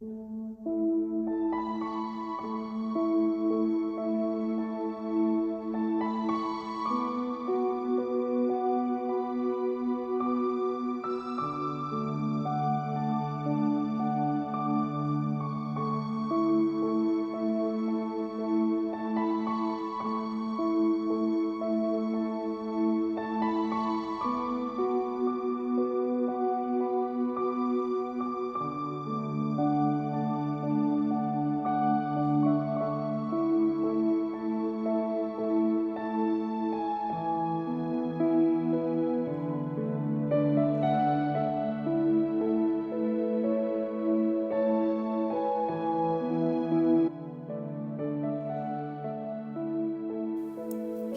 Música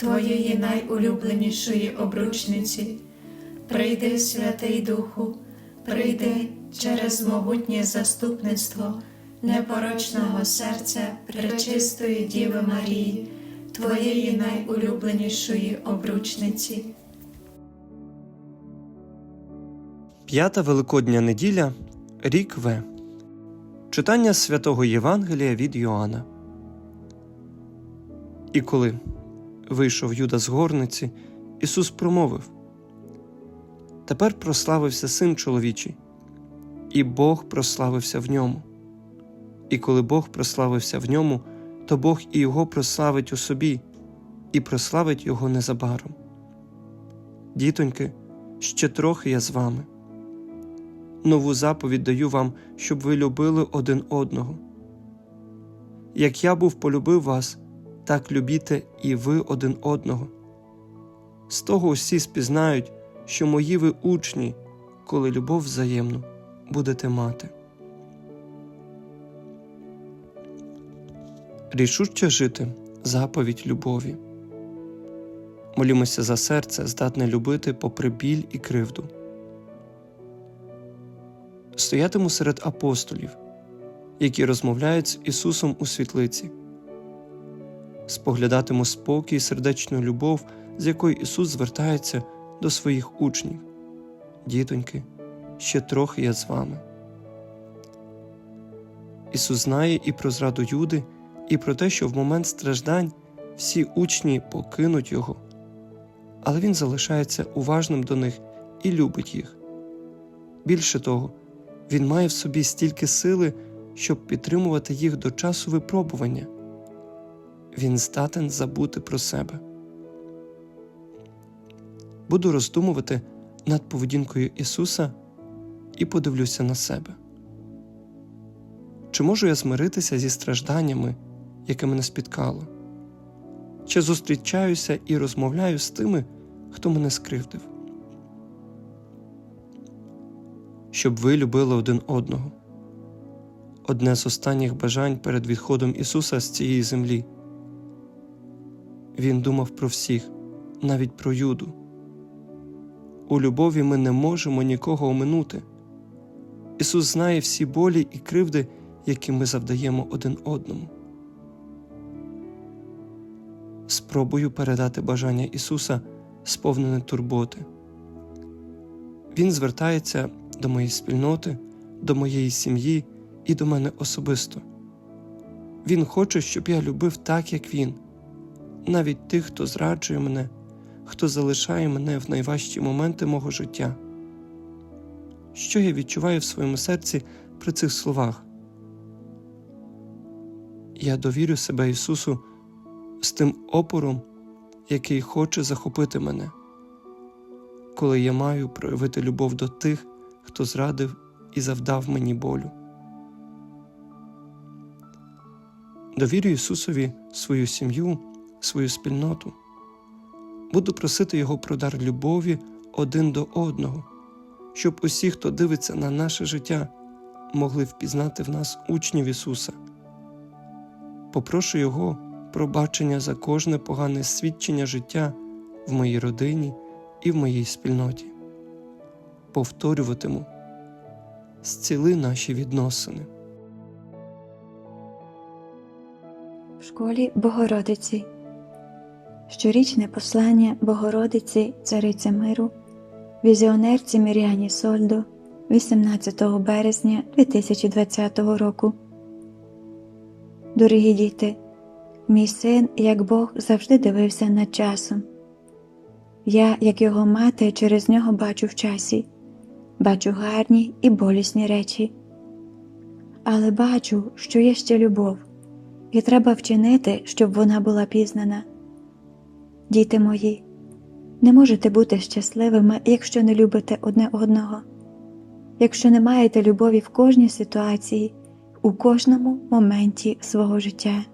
Твоєї найулюбленішої обручниці. Прийди, Святий Духу, прийди через могутнє заступництво непорочного серця пречистої Діви Марії, Твоєї найулюбленішої обручниці. П'ята Великодня неділя, рік В. Читання святого Євангелія від Йоанна. І коли вийшов Юда з горниці, Ісус промовив Тепер прославився син чоловічий, і Бог прославився в ньому. І коли Бог прославився в ньому, то Бог і його прославить у собі, і прославить його незабаром. Дітоньки, ще трохи я з вами. Нову заповідь даю вам, щоб ви любили один одного. Як я був полюбив вас, так любіте і ви один одного. З того усі спізнають, що мої ви учні, коли любов взаємну будете мати. Рішуче жити заповідь любові. Молімося за серце, здатне любити попри біль і кривду. Стоятиму серед апостолів, які розмовляють з Ісусом у світлиці споглядатиму спокій і сердечну любов, з якою Ісус звертається до своїх учнів. Дітоньки, ще трохи я з вами. Ісус знає і про зраду Юди, і про те, що в момент страждань всі учні покинуть Його, але Він залишається уважним до них і любить їх. Більше того, Він має в собі стільки сили, щоб підтримувати їх до часу випробування він здатен забути про себе. Буду роздумувати над поведінкою Ісуса і подивлюся на себе. Чи можу я змиритися зі стражданнями, яке мене спіткало? Чи зустрічаюся і розмовляю з тими, хто мене скривдив? Щоб ви любили один одного. Одне з останніх бажань перед відходом Ісуса з цієї землі. Він думав про всіх, навіть про Юду. У любові ми не можемо нікого оминути. Ісус знає всі болі і кривди, які ми завдаємо один одному. Спробую передати бажання Ісуса, сповнене турботи. Він звертається до моєї спільноти, до моєї сім'ї і до мене особисто. Він хоче, щоб я любив так, як Він навіть тих, хто зраджує мене, хто залишає мене в найважчі моменти мого життя. Що я відчуваю в своєму серці при цих словах? Я довірю себе Ісусу з тим опором, який хоче захопити мене, коли я маю проявити любов до тих, хто зрадив і завдав мені болю. Довірю Ісусові свою сім'ю свою спільноту. Буду просити Його про дар любові один до одного, щоб усі, хто дивиться на наше життя, могли впізнати в нас учнів Ісуса, Попрошу Його пробачення за кожне погане свідчення життя в моїй родині і в моїй спільноті. Повторюватиму, зціли наші відносини. в школі Богородиці. Щорічне послання Богородиці Цариці Миру, візіонерці Мір'яні Сольдо 18 березня 2020 року. Дорогі діти, мій син, як Бог, завжди дивився над часом. Я, як його мати, через нього бачу в часі, бачу гарні і болісні речі. Але бачу, що є ще любов і треба вчинити, щоб вона була пізнана. Діти мої, не можете бути щасливими, якщо не любите одне одного, якщо не маєте любові в кожній ситуації, у кожному моменті свого життя.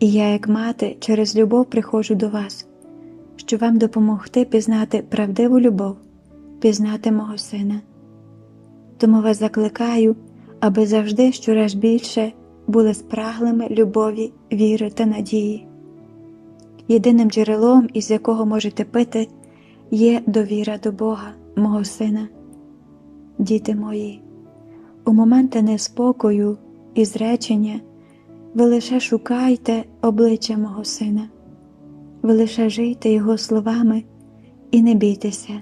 І я, як мати, через любов приходжу до вас, щоб вам допомогти пізнати правдиву любов, пізнати мого сина. Тому вас закликаю, аби завжди щораз більше були спраглими любові, віри та надії. Єдиним джерелом, із якого можете пити, є довіра до Бога, мого Сина. Діти мої, у моменти неспокою і зречення ви лише шукайте обличчя мого Сина, ви лише жийте Його словами і не бійтеся,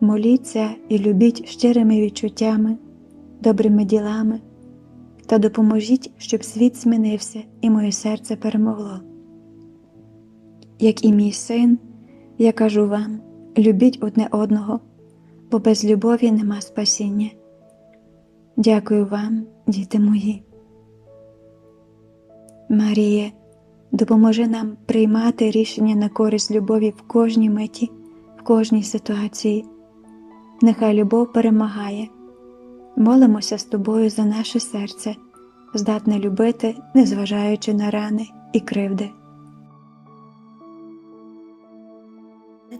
моліться і любіть щирими відчуттями, добрими ділами та допоможіть, щоб світ змінився і моє серце перемогло. Як і мій син, я кажу вам: любіть одне одного, бо без любові нема спасіння. Дякую вам, діти мої. Марія, допоможи нам приймати рішення на користь любові в кожній миті, в кожній ситуації. Нехай любов перемагає. Молимося з тобою за наше серце, здатне любити, незважаючи на рани і кривди.